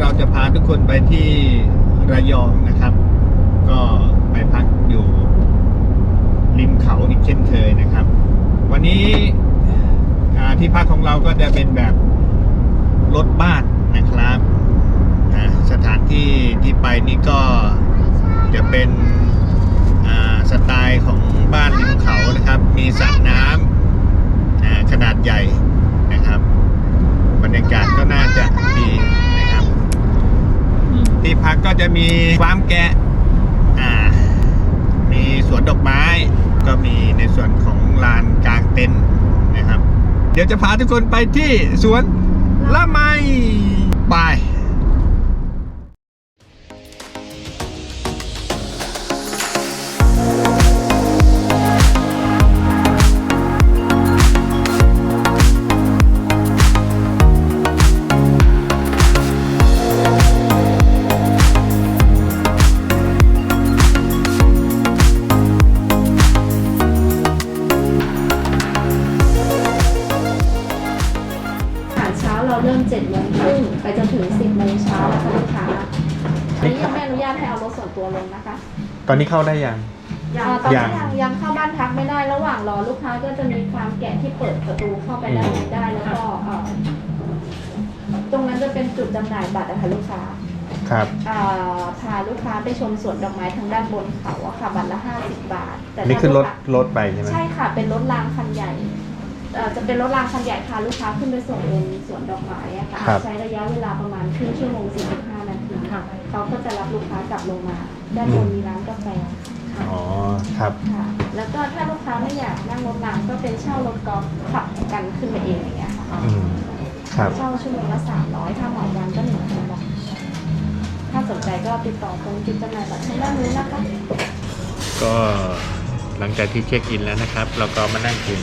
เราจะพาทุกคนไปที่ระยองนะครับ ก็ไปพักอยู่ริมเขาอีกเช่นเคยนะครับ วันนี้ที่พักของเราก็จะเป็นแบบรถบ้านนะครับสถานที่ที่ไปนี่ก็จะเป็นสไตล์ของบ้านริมเขานะครับ มีสระน้ำขนาดใหญ่นะครับ บรรยากาศก็น่าจะดี ที่พักก็จะมีฟาร์มแกะอ่ามีสวนดอกไม้ ก็มีในส่วนของลานกลางเต็นท์นะครับ เดี๋ยวจะพาทุกคนไปที่สวนละไมไป นตัวลงนะคะตอนนี้เข้าได้ยังอ่าตอนนี้ยัยังงยังเข้าบ้านพักไม่ได้ระหว่างรอลูกค้าก็จะมีฟาร์มแกะที่เปิดประตูเข้าไปด้านในได้แล้วก็เอ่อตรงนั้นจะเป็นจุดจำหน่ายบัตรอะค่ะลูกค้าครับ อ่าพาลูกค้าไปชมสวนดอกไม้ทางด้านบนเขาอะค่ะบัตรละ50บาท แต่นี่คือรถถ้าลูกค้ารถไปใช่ไหม ใช่ค่ะ เป็นรถรางคันใหญ่เอ่อจะเป็นรถรางคันใหญ่พาลูกค้าขึ้นไปส่งบนสวนดอกไม้อะค่ะ ครับ ใช้ระยะเวลาประมาณครึ่งชั่วโมง45 นาทีเขาก็จะรับลูกค้ากลับลงมา ด้านบนมีร้านกาแฟค่ะอ๋อครับ ค่ะ แล้วก็ถ้าลูกค้าไม่อยากนั่งรถรางก็เป็นเช่ารถกอล์ฟขับกันขึ้นไปเองอย่างเงี้ยค่ะอืมครับ เช่าชั่วโมงละ300ถ้าเหมาวันก็1,000บาทถ้าสนใจก็ติดต่อตรงจุดจำหน่ายบัตรทางด้านนู้นนะคะ ก็หลังจากที่เช็คอินแล้วนะครับ เราก็มานั่งกิน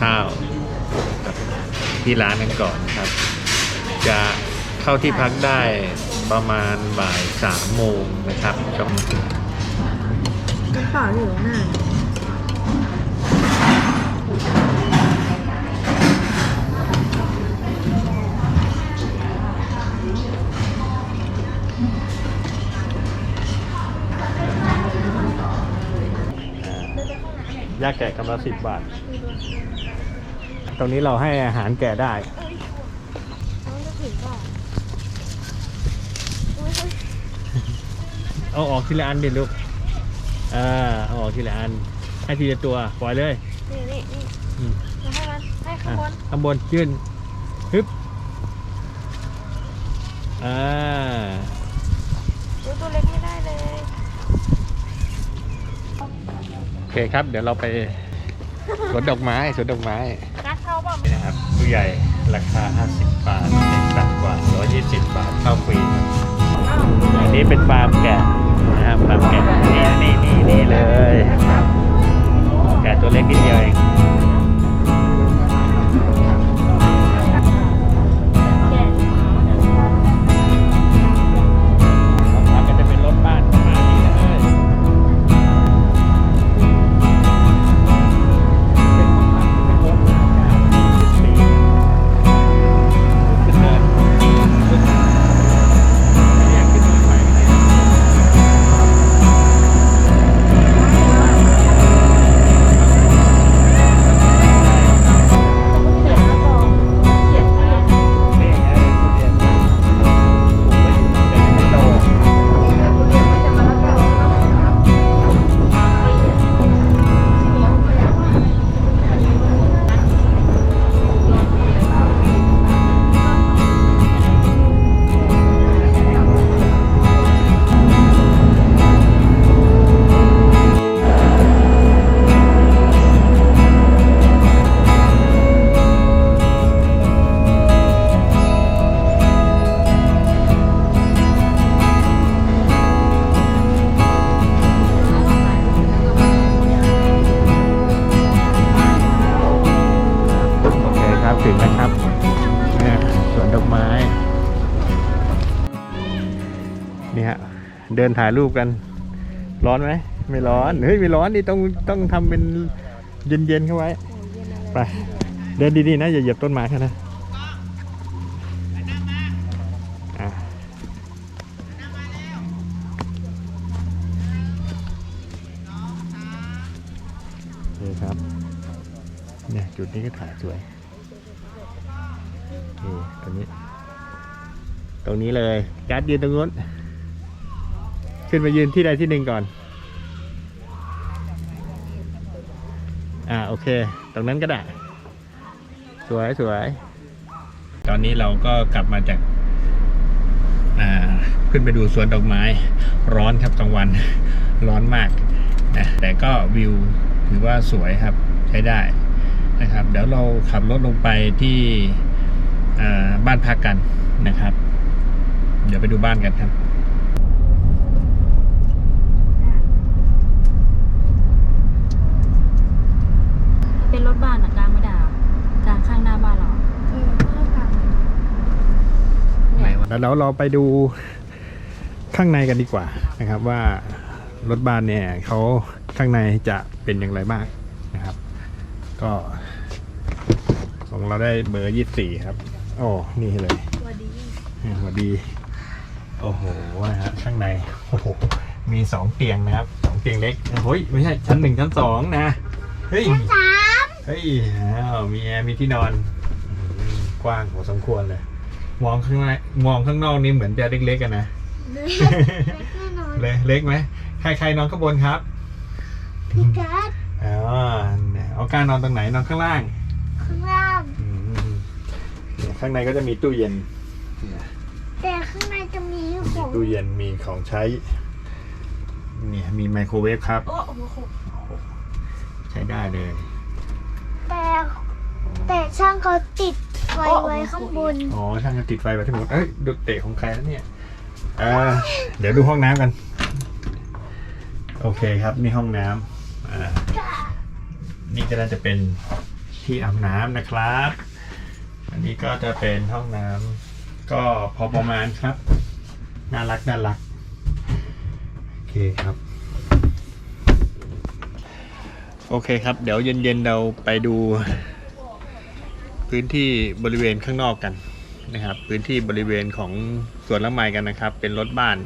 ข้าวกับที่ร้านกันก่อนครับ จะเข้าที่พักได้ ประมาณบ่ายสามโมงนะครับช่วงกระเป๋าอยู่ข้างหน้ายาแกะกำลังสิบบาท ตรงนี้เราให้อาหารแกะได้ เอาออกทีละอันดิลูกอ่าเอาออกทีละอัน ให้ทีละตัวปล่อยเลย นี่นี่นี่อืมจะให้มันให้ข้างบนอะข้างบนยื่นฮึบอ่าดูตัวเล็กไม่ได้เลยโอเคครับ เดี๋ยวเราไปสวนดอกไม้สวนดอกไม้ นัดเข้าเปล่านี่นะครับผู้ใหญ่ราคา 50 บาทเด็กต่ำกว่า 120 บาทเข้าฟรีครับอันนี้เป็นฟาร์มแกะ นะครับฟาร์มแกะนี่นี่นี่นี่เลยแกะตัวเล็กนิดเดียวเอง นถ่ายรูปกัน ร้อนไหมไม่ร้อนเฮ้ยไม่ร้อนนี่ต้องต้องทำเป็นเย็นๆเข้าไว้ไปเดินดีๆนะอย่าเหยียบต้นไม้ค่ะนะนี่ครับเนี่ยจุดนี้ก็ถ่ายสวยนี่ตรงนี้ ตรงนี้เลยการ์ดยืนตรงนู้น ขึ้นมายืนที่ใดที่หนึ่งก่อน อ่าโอเค ตรงนั้นก็ได้ สวยสวย ตอนนี้เราก็กลับมาจาก อ่า ขึ้นไปดูสวนดอกไม้ ร้อนครับกลางวัน ร้อนมากนะแต่ก็วิวถือว่าสวยครับใช้ได้นะครับ เดี๋ยวเราขับรถลงไปที่อ่าบ้านพักกันนะครับ เดี๋ยวไปดูบ้านกันครับ เป็นรถบ้านอะกลางไม่ได้อะกลางข้างหน้าบ้านเรา เออเพื่อการ แล้วเราเราไปดูข้างในกันดีกว่านะครับว่ารถบ้านเนี่ยเขาข้างในจะเป็นอย่างไรบ้างนะครับ ก็ของเราได้เบอร์ยี่สี่ครับโอ้นี่เลยสวัสดีอืมสวัสดี โอ้โหนะฮะข้างในโอ้โหมีสองเตียงนะครับสองเตียงเล็กเฮ้ยไม่ใช่ชั้นหนึ่งชั้นสองนะเฮ้ยชั้นสามเฮ้ยอ้าวมีแอร์มีที่นอนอืมกว้างพอสมควรเลย มองข้างในมองข้างนอกนี่เหมือนจะเล็กๆกันนะเลยเล็กไหมใครใครนอนข้างบนครับพี่กัดอ๋อเนี่ยเอาการนอนตรงไหนนอนข้างล่าง ข้างล่างอืมเนี่ยข้างในก็จะมีตู้เย็นเนี่ยแต่ข้างในจะมีขมีองตู้เย็นมีของใช้เนี่ยมีไมโครเวฟครับโอ้โหใช้ได้เลย แต่แต่ช่างเขาติด ไฟไว้ข้างบน อ๋อช่างจะติดไฟไว้ทั้งหมดเอ้ยดูเตะของใครแล้วเนี่ยอ่าเดี๋ยวดูห้องน้ำกัน โอเคครับนี่ห้องน้ำอ่านี่ก็น่าจะเป็นที่อาบน้ำนะครับ อันนี้ก็จะเป็นห้องน้ำก็พอประมาณครับ น่ารักน่ารักโอเคครับ โอเคครับ เดี๋ยวเย็นๆเราไปดู พื้นที่บริเวณข้างนอกกันนะครับ พื้นที่บริเวณของสวนละไมกันนะครับ เป็นรถบ้าน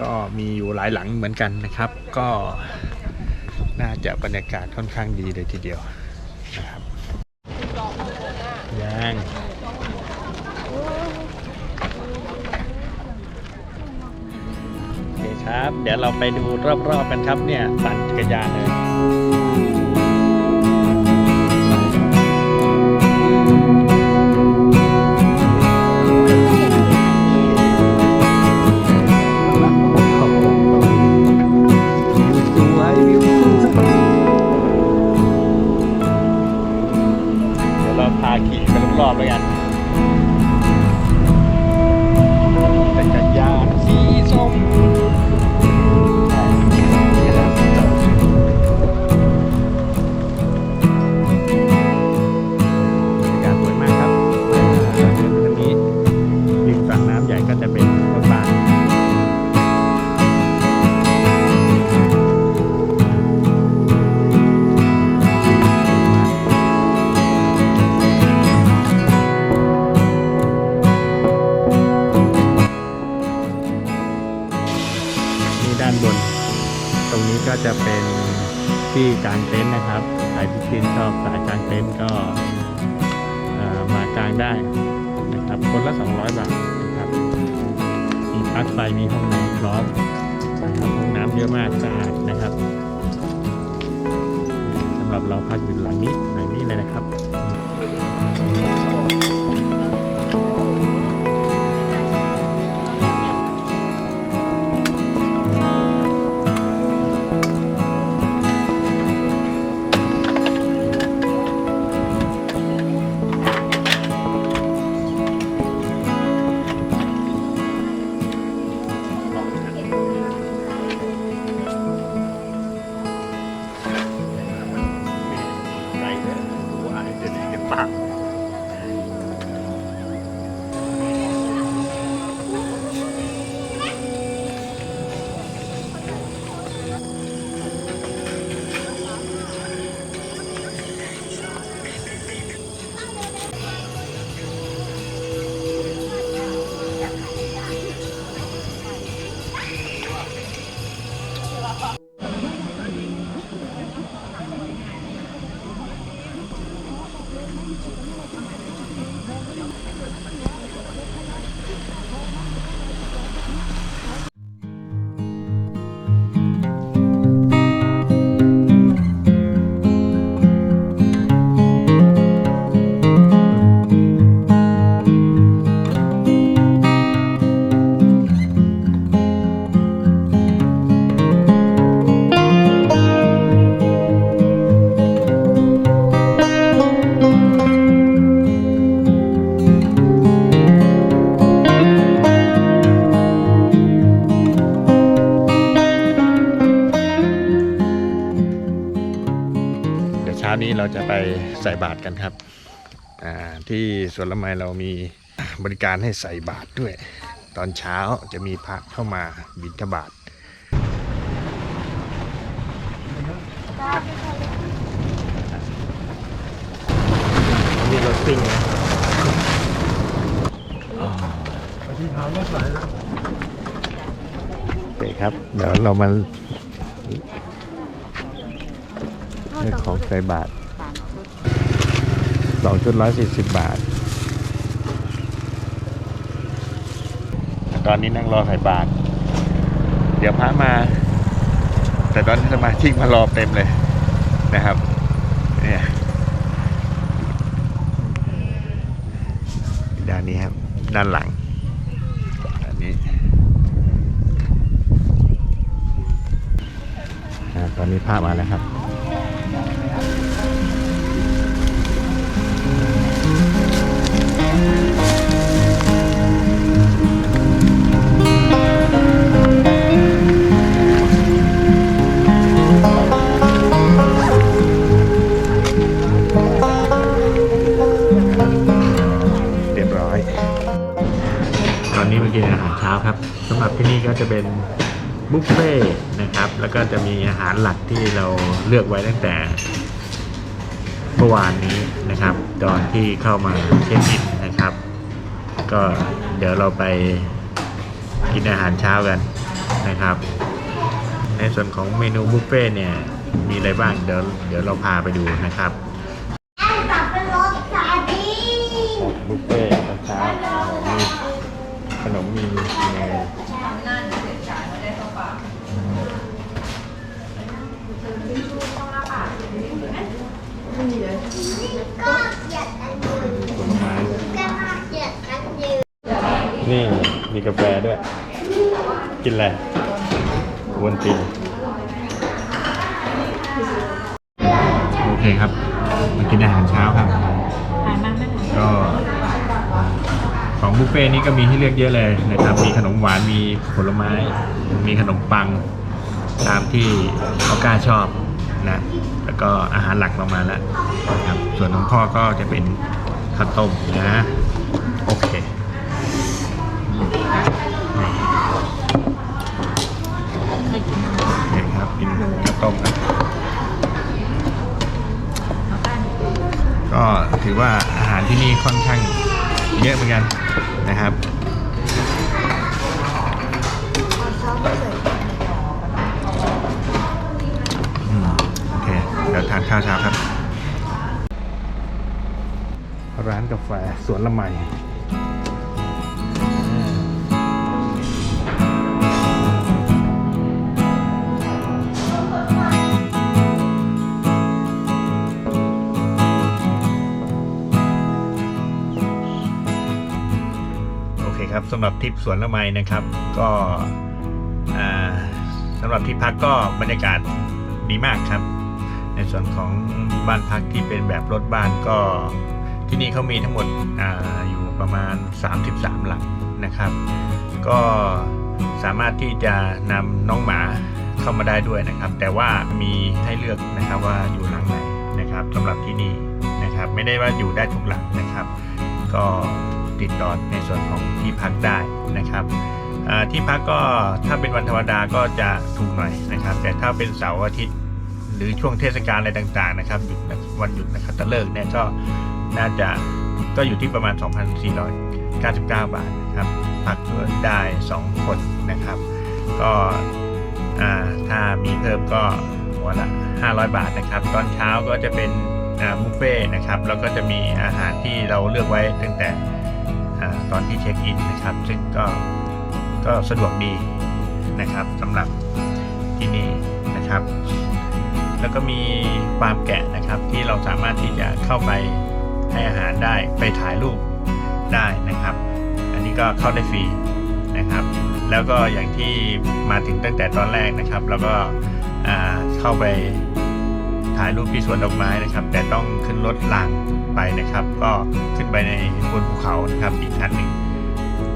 ก็มีอยู่หลายหลังเหมือนกันนะครับ ก็น่าจะบรรยากาศค่อนข้างดีเลยทีเดียวนะครับยังโอเคครับ เดี๋ยวเราไปดูรอบๆกันครับเนี่ยปั่นจักรยานเลย ขี่ไปรอบๆแล้วกันเป็นจักรยานสีส้ม ที่กางเต็นท์นะครับใครที่ชื่นชอบสายกางเต็นท์ก็มากางได้นะครับคนละ 200 บาทนะครับมีปลั๊กไฟมีห้องน้ำพร้อมนะครับห้องน้ำเยอะมากสะอาดนะครับสำหรับเราพักอยู่หลังนี้หลังนี้เลยนะครับ ช้านี้เราจะไปใส่บาตรกันครับ ที่สวนละไมเรามีบริการให้ใส่บาตรด้วย ตอนเช้าจะมีพระเข้ามาบิณฑบาตนี่รถซิ่งนะโอเคครับ เดี๋ยวเรามา เรื่องของใส่บาทสองชุดร้อยสี่สิบบาท ตอนนี้นั่งรอใส่บาท เดี๋ยวพระมา แต่ตอนนี้สมาชิกมารอเต็มเลยนะครับ เนี่ยด้านนี้ครับ ด้านหลังด้านนี้ตอนนี้ภาพมาแล้วครับ บุฟเฟ่ต์นะครับ แล้วก็จะมีอาหารหลักที่เราเลือกไว้ตั้งแต่เมื่อวานนี้นะครับ ตอนที่เข้ามาเช็คอินนะครับ ก็เดี๋ยวเราไปกินอาหารเช้ากันนะครับ ในส่วนของเมนูบุฟเฟ่ต์เนี่ยมีอะไรบ้างเดี๋ยวเดี๋ยวเราพาไปดูนะครับ นี่มีกาแฟด้วย กินอะไรวนตินโอเคครับ มากินอาหารเช้าครับหายมากไหมก็ของบุฟเฟ่ต์นี้ก็มีให้เลือกเยอะเลยนะครับ มีขนมหวาน มีผลไม้ มีขนมปัง ตามที่ออก้าชอบนะ แล้วก็อาหารหลักเรามาแล้วนะครับ ส่วนของพ่อก็จะเป็นข้าวต้มนะ โอเค นี่โอเคครับกินข้าวต้มครับก็ถือว่าอาหารที่นี่ค่อนข้างเยอะเหมือนกันนะครับ อืมโอเค เดี๋ยวทานข้าวเช้าครับ ร้านกาแฟสวนละไม ครับสำหรับทริปสวนละไมนะครับ ก็อ่าสำหรับที่พักก็บรรยากาศดีมากครับ ในส่วนของบ้านพักที่เป็นแบบรถบ้านก็ที่นี่เขามีทั้งหมดออยู่ประมาณ 33 หลังนะครับ ก็สามารถที่จะนำน้องหมาเข้ามาได้ด้วยนะครับ แต่ว่ามีให้เลือกนะครับว่าอยู่หลังไหนนะครับสำหรับที่นี่นะครับ ไม่ได้ว่าอยู่ได้ทุกหลังนะครับ ก็ ติดต่อในส่วนของที่พักได้นะครับที่พักก็ถ้าเป็นวันธรรมดาก็จะถูกหน่อยนะครับ แต่ถ้าเป็นเสาร์อาทิตย์หรือช่วงเทศกาลอะไรต่างๆนะครับหยุดวันหยุดนะครับตะเลิกเนี่ยก็น่าจะก็อยู่ที่ประมาณ 2,499 บาทนะครับพักได้ 2 คนนะครับ ก็ถ้ามีเพิ่มก็หัวละ 500 บาทนะครับ ตอนเช้าก็จะเป็นอ่าบุฟเฟ่นะครับแล้วก็จะมีอาหารที่เราเลือกไว้ตั้งแต่ ตอนที่เช็คอินนะครับ ซึ่งก็ก็สะดวกดีนะครับสำหรับที่นี่นะครับ แล้วก็มีฟาร์มแกะนะครับที่เราสามารถที่จะเข้าไปให้อาหารได้ไปถ่ายรูปได้นะครับ อันนี้ก็เข้าได้ฟรีนะครับ แล้วก็อย่างที่มาถึงตั้งแต่ตอนแรกนะครับ แล้วก็อ่าเข้าไปถ่ายรูปที่สวนดอกไม้นะครับ แต่ต้องขึ้นรถราง ไปนะครับ ก็ขึ้นไปในบนภูเขานะครับอีกชั้นหนึ่ง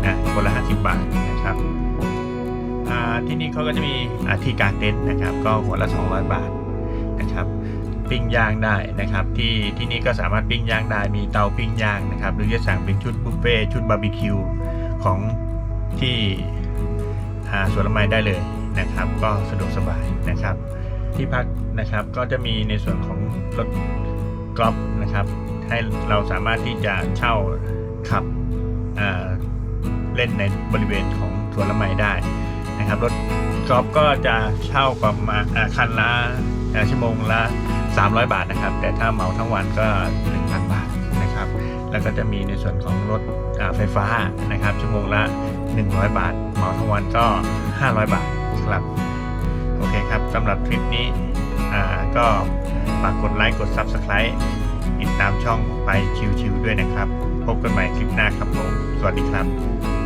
นะคนละ50 บาทนะครับที่นี่เขาก็จะมีอาที่กางเต็นท์นะครับ ก็หัวละ 200 บาทนะครับ ปิ้งย่างได้นะครับ ที่ที่นี่ก็สามารถปิ้งย่างได้มีเตาปิ้งย่างนะครับ หรือจะสั่งเป็นชุดบุฟเฟ่ชุดบาร์บีคิวของที่สวนละไม้ได้เลยนะครับ ก็สะดวกสบายนะครับ ที่พักนะครับก็จะมีในส่วนของรถกอล์ฟนะครับ ให้เราสามารถที่จะเช่าขับเล่นในบริเวณของสวนละไม้ได้นะครับรถกอล์ฟก็จะเช่าประมาณคันละชั่วโมงละ 300 บาทนะครับ แต่ถ้าเหมาทั้งวันก็ 1,000 บาทนะครับ แล้วก็จะมีในส่วนของรถไฟฟ้านะครับ ชั่วโมงละ 100 บาท เหมาทั้งวันก็ 500 บาทครับโอเคครับสำหรับคลิปนี้ก็ฝากกดไลค์กด Subscribe ติดตามช่องไปชิวๆด้วยนะครับ พบกันใหม่คลิปหน้าครับผม สวัสดีครับ